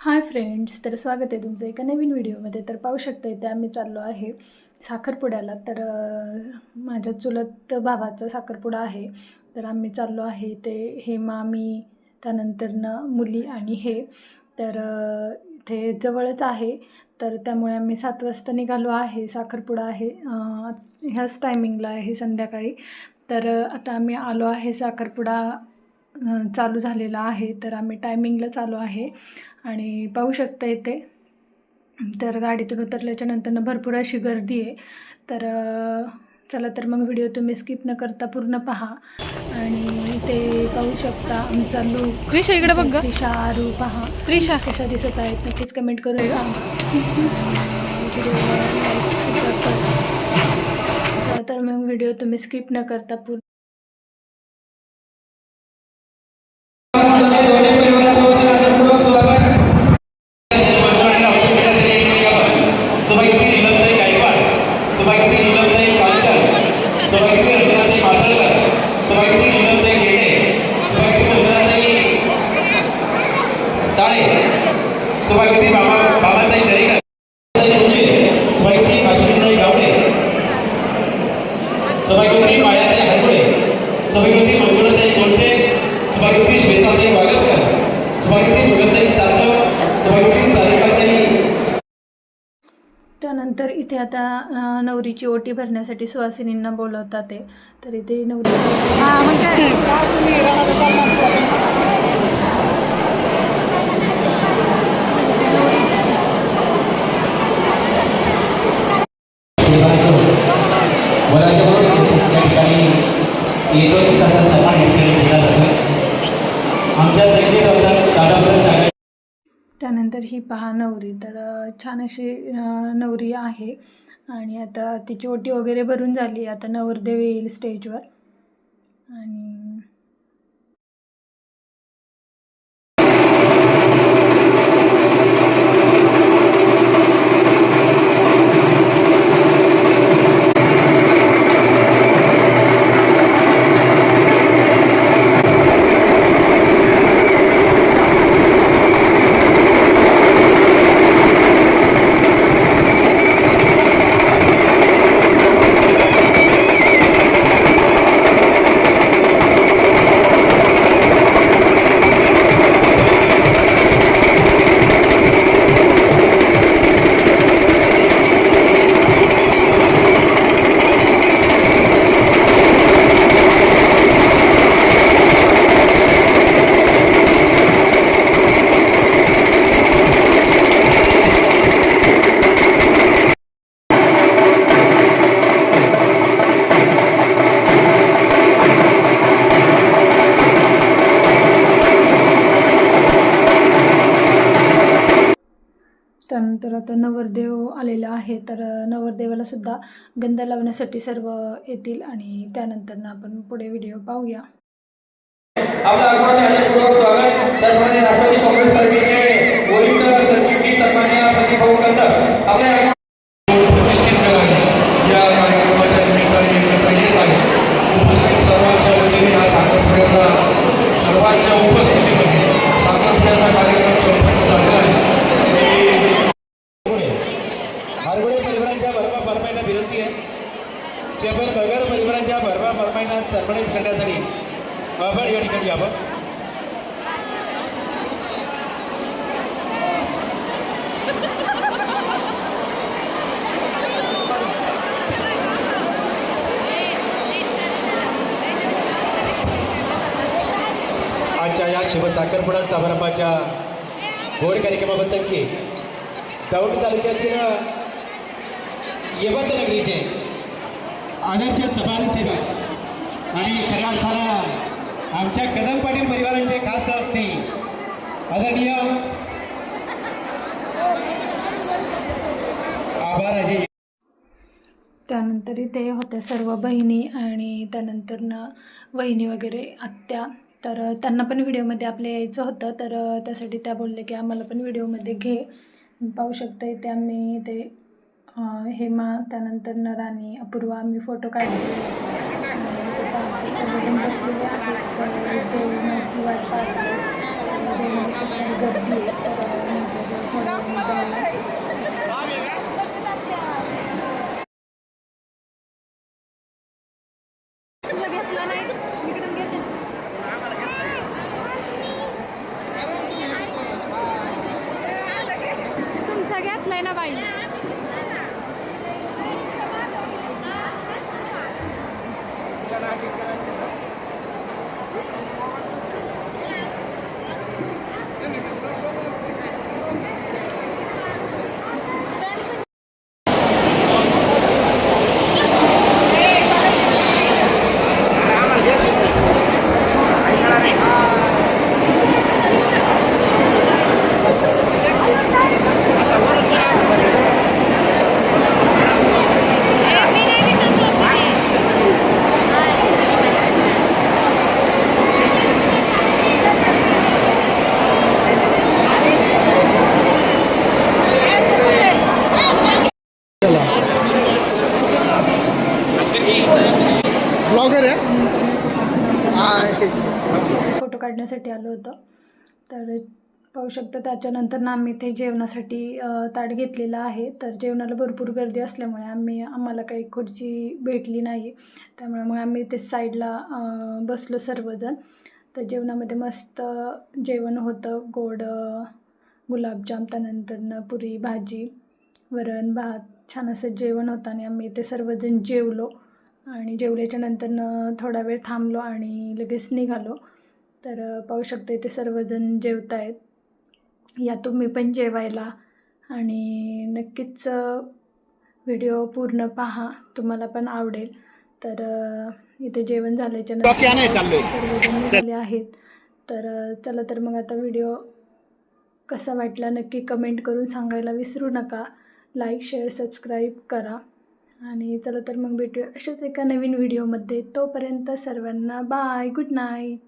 Hi friends तर स्वागत आहे तुमचं एका नवीन व्हिडिओमध्ये. तर पाहू शकता इथे आम्ही चाललो आहे साखरपुड्याला. तर माझ्या चुलत भावाचा साखरपुडा आहे. तर आम्ही चाललो आहे ते हेमा मी त्यानंतरनं मुली आणि हे. तर इथे जवळच आहे. तर त्यामुळे आम्ही सात वाजता निघालो आहे. साखरपुडा आहे ह्याच टायमिंगला आहे संध्याकाळी. तर आता आम्ही आलो आहे साखरपुडा चालू झालेला आहे तर आम्ही टायमिंगला चालू आहे. आणि पाहू शकता इथे तर गाडीतून उतरल्याच्या नंतरनं भरपूर अशी गर्दी आहे. तर चला तर मग व्हिडिओ तुम्ही स्किप न करता पूर्ण पहा. आणि इथे पाहू शकता आमचा लूक त्रिशा इकडे बघ ग. त्रिशा आरू पहा. त्रिशा. कशा दिसत आहेत नक्कीच कमेंट करून सांगा. तर मग व्हिडिओ तुम्ही स्किप न करता पूर्ण बाबा बाबाताई दरेकर अश्विनीताई गावडे. मायाताई मंजुळाताई गोलटे सुभाषिती श्वेताताई जाधव. तारिकाताई. त्यानंतर इथे आता नवरीची ओटी भरण्यासाठी सुवासिनींना बोलवतात ते. तर इथे नवरी तर ही पहा नवरी. तर छान अशी नवरी आहे. आणि आता तिची ओटी वगैरे भरून झाली आता नवरदेव येईल स्टेजवर आणि नवरदेव आलेला आहे तर नवरदेवाला सुद्धा गंध लावण्यासाठी सर्व येतील आणि त्यानंतर आपण पुढे व्हिडिओ पाहूया. विनंती आहे त्यापर बगर परिवारांच्या भरमा भरपाईना सन्मानित करण्यासाठी आपण या ठिकाणी आपण आजच्या या शुभ साखरपुडा समारंभाच्या गोड कार्यक्रमाप्रसंगी दौंड तालुक्यातील यवत नगरीचे आदर्श समाजसेवा आणि खऱ्या अर्थाला आमच्या कदम पाटील परिवारांचे खास असते आदरणीय आभार आहे त्यानंतर इथे होत्या सर्व बहिणी आणि त्यानंतर ना वहिनी वगैरे आत्या. तर त्यांना पण व्हिडिओमध्ये आपल्या यायचं होतं तर त्यासाठी त्या बोलले की आम्हाला पण व्हिडिओमध्ये घे. पाहू शकता इथे आम्ही ते हेमा त्यानंतर राणी अपूर्वा आम्ही फोटो काढले. لكن كلام आहे फोटो काढण्यासाठी आलो होतो. तर पाहू शकता त्याच्यानंतर ना आम्ही इथे जेवणासाठी ताट घेतलेलं आहे. तर जेवणाला भरपूर गर्दी असल्यामुळे आम्ही आम्हाला काही खुर्ची भेटली नाही. त्यामुळे मग आम्ही ते साईडला बसलो सर्वजण. तर जेवणामध्ये मस्त जेवण होतं. गोड गुलाबजाम त्यानंतरनं पुरी भाजी वरण भात. छान असं जेवण होतं आणि आम्ही इथे सर्वजण जेवलो. आणि जेवल्याच्या नंतरनं थोडा वेळ थांबलो आणि लगेच निघालो. तर पाहू शकता इथे सर्वजण जेवत आहेत या तुम्ही पण जेवायला आणि नक्कीच व्हिडिओ पूर्ण पहा. तुम्हाला पण आवडेल. तर इथे जेवण झाल्याच्यानंतर सर्वजण निघाले आहेत. तर चला तर मग आता व्हिडिओ कसा वाटला नक्की कमेंट करून सांगायला विसरू नका. लाईक शेअर सबस्क्राईब करा. आणि चला तर मग भेटूया अशाच एका नवीन व्हिडिओमध्ये तोपर्यंत सर्वांना बाय गुड नाईट